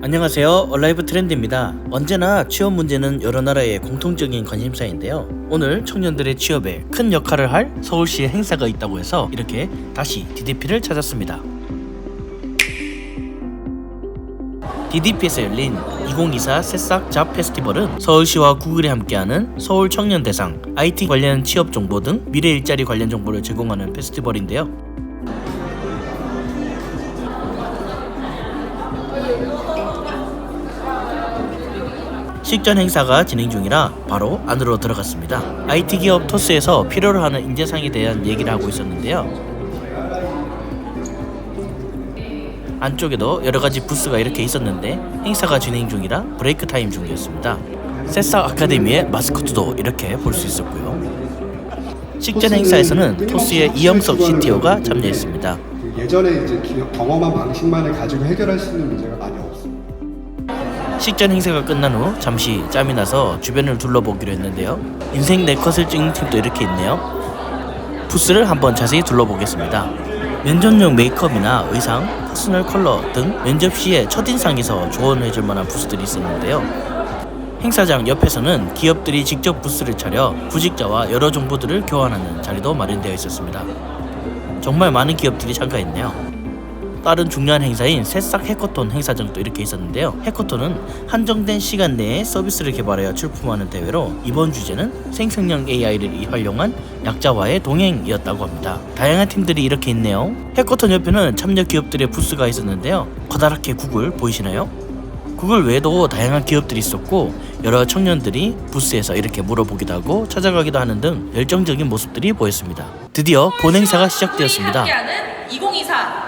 안녕하세요. 얼라이브 트렌드입니다. 언제나 취업 문제는 여러 나라의 공통적인 관심사인데요. 오늘 청년들의 취업에 큰 역할을 할 서울시의 행사가 있다고 해서 이렇게 다시 DDP를 찾았습니다. DDP에서 열린 2024 새싹 잡 페스티벌은 서울시와 구글이 함께하는 서울 청년 대상, IT 관련 취업 정보 등 미래 일자리 관련 정보를 제공하는 페스티벌인데요. 식전 행사가 진행 중이라 바로 안으로 들어갔습니다. IT 기업 토스에서 필요로 하는 인재상에 대한 얘기를 하고 있었는데요. 안쪽에도 여러 가지 부스가 이렇게 있었는데 행사가 진행 중이라 브레이크 타임 중이었습니다. 새싹 아카데미의 마스코트도 이렇게 볼 수 있었고요. 식전 행사에서는 토스의 이영석 CTO가 참여했습니다. 예전에 이제 경험한 방식만을 가지고 해결할 수 있는 문제가 많이 없습니다. 식전 행사가 끝난 후 잠시 짬이 나서 주변을 둘러보기로 했는데요. 인생 내 컷을 찍는 팀도 이렇게 있네요. 부스를 한번 자세히 둘러보겠습니다. 면접용 메이크업이나 의상, 퍼스널 컬러 등 면접 시에 첫인상에서 조언해줄 만한 부스들이 있었는데요. 행사장 옆에서는 기업들이 직접 부스를 차려 구직자와 여러 정보들을 교환하는 자리도 마련되어 있었습니다. 정말 많은 기업들이 참가했네요. 다른 중요한 행사인 새싹 해커톤 행사장도 이렇게 있었는데요. 해커톤은 한정된 시간 내에 서비스를 개발하여 출품하는 대회로 이번 주제는 생성형 AI를 활용한 약자와의 동행이었다고 합니다. 다양한 팀들이 이렇게 있네요. 해커톤 옆에는 참여 기업들의 부스가 있었는데요. 커다랗게 구글 보이시나요? 구글 외에도 다양한 기업들이 있었고 여러 청년들이 부스에서 이렇게 물어보기도 하고 찾아가기도 하는 등 열정적인 모습들이 보였습니다. 드디어 본 행사가 시작되었습니다. 함께하는 2024 새싹 잡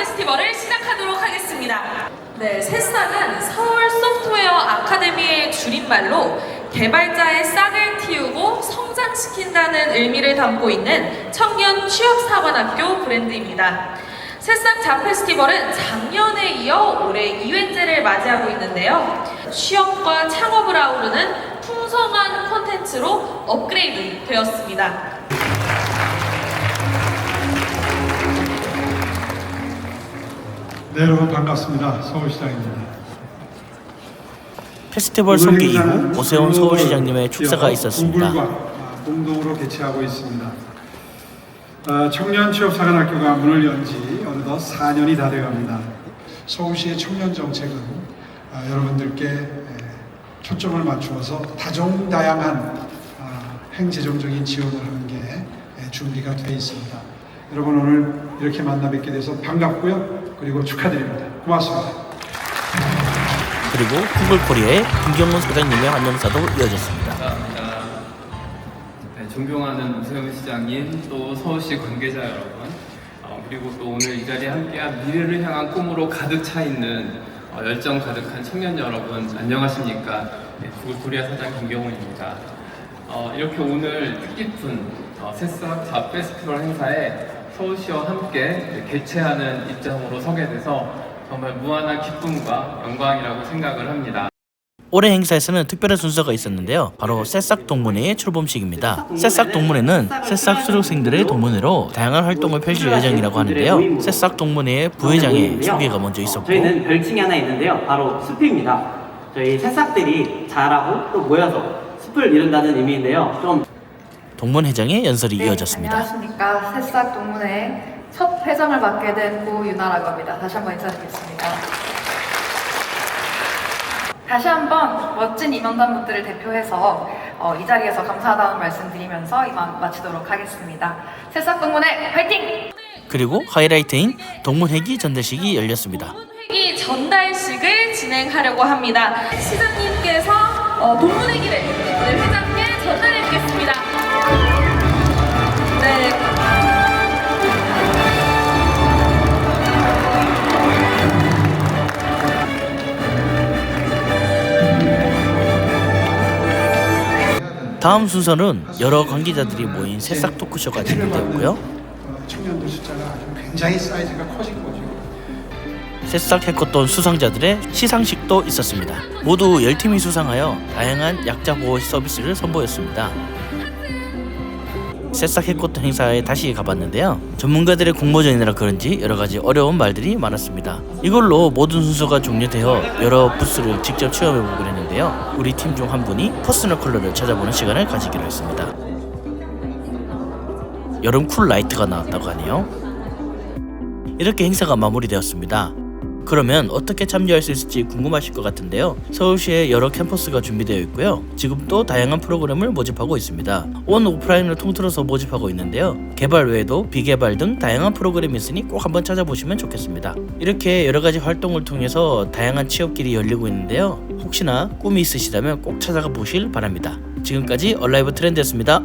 페스티벌을 시작하도록 하겠습니다. 네, 새싹은 서울 소프트웨어 아카데미의 줄임말로 개발자의 싹을 틔우고 성장시킨다는 의미를 담고 있는 청년 취업사관학교 브랜드입니다. 새싹 잡 페스티벌은 작년에 이어 올해 2회째를 맞이하고 있는데요. 취업과 창업을 아우르는 풍성한 콘텐츠로 업그레이드 되었습니다. 네, 여러분 반갑습니다. 서울시장입니다. 페스티벌 소개 이후 오세훈 서울시장님의 축사가 있었습니다. 아, 공동으로 개최하고 있습니다. 아, 청년 취업사관학교가 문을 연 지 어느덧 4년이 다 돼갑니다. 서울시의 청년 정책은 아, 여러분들께 에, 초점을 맞추어서 다종다양한 아, 행재정적인 지원을 하는 게 에, 준비가 되어 있습니다. 여러분 오늘 이렇게 만나 뵙게 돼서 반갑고요. 그리고 축하드립니다. 고맙습니다. 그리고 구글 코리아의 김경문 사장님의 환영사도 이어졌습니다. 감사합니다. 네, 존경하는 우세훈 시장님, 또 서울시 관계자 여러분, 어, 그리고 또 오늘 이 자리에 함께한 미래를 향한 꿈으로 가득 차 있는 어, 열정 가득한 청년 여러분, 안녕하십니까? 네, 구글코리아 사장 김경훈입니다. 어, 이렇게 오늘 뜻깊은 어, 새싹 잡 페스티벌 행사에 서울시와 함께 개최하는 입장으로 서게 돼서 정말 무한한 기쁨과 영광이라고 생각을 합니다. 올해 행사에서는 특별한 순서가 있었는데요. 바로 새싹 동문회의 출범식입니다. 새싹 동문회는 새싹 수료생들의 동문회로 다양한 활동을 펼칠 예정이라고 하는데요. 새싹 동문회의 부회장의 소개가 먼저 있었고 저희는 별칭이 하나 있는데요. 바로 숲입니다. 저희 새싹들이 자라고 또 모여서 숲을 이룬다는 의미인데요. 좀 동문 회장의 연설이 네, 이어졌습니다. 안녕하십니까. 새싹 동문회 첫 회장을 맡게 된 고윤아라고 합니다. 다시 한번 인사드리겠습니다. 다시 한번 멋진 임원단분들을 대표해서 어, 이 자리에서 감사하다는 말씀드리면서 이만 마치도록 하겠습니다. 새싹 동문회 화이팅! 그리고 하이라이트인 동문회기 전대식이 열렸습니다. 동문회기 전달식을 진행하려고 합니다. 시장님께서 어, 동문회기를 네, 회장께 전달해 주겠습니다. 다음 순서는 여러 관계자들이 모인 새싹 토크쇼가 진행되었고요. 어, 청년들 숫자가 굉장히 사이즈가 커진 거죠. 새싹 해커톤 수상자들의 시상식도 있었습니다. 모두 10팀이 수상하여 다양한 약자 보호 서비스를 선보였습니다. 새싹 해코트 행사에 다시 가봤는데요. 전문가들의 공모전이라 그런지 여러 가지 어려운 말들이 많았습니다. 이걸로 모든 순서가 종료되어 여러 부스를 직접 체험해보기로 했는데요. 우리 팀 중 한 분이 퍼스널 컬러를 찾아보는 시간을 가지기로 했습니다. 여름 쿨 라이트가 나왔다고 하네요. 이렇게 행사가 마무리되었습니다. 그러면 어떻게 참여할 수 있을지 궁금하실 것 같은데요. 서울시에 여러 캠퍼스가 준비되어 있고요. 지금 또 다양한 프로그램을 모집하고 있습니다. 온 오프라인을 통틀어서 모집하고 있는데요. 개발 외에도 비개발 등 다양한 프로그램이 있으니 꼭 한번 찾아보시면 좋겠습니다. 이렇게 여러 가지 활동을 통해서 다양한 취업길이 열리고 있는데요. 혹시나 꿈이 있으시다면 꼭 찾아가 보실 바랍니다. 지금까지 얼라이브 트렌드였습니다.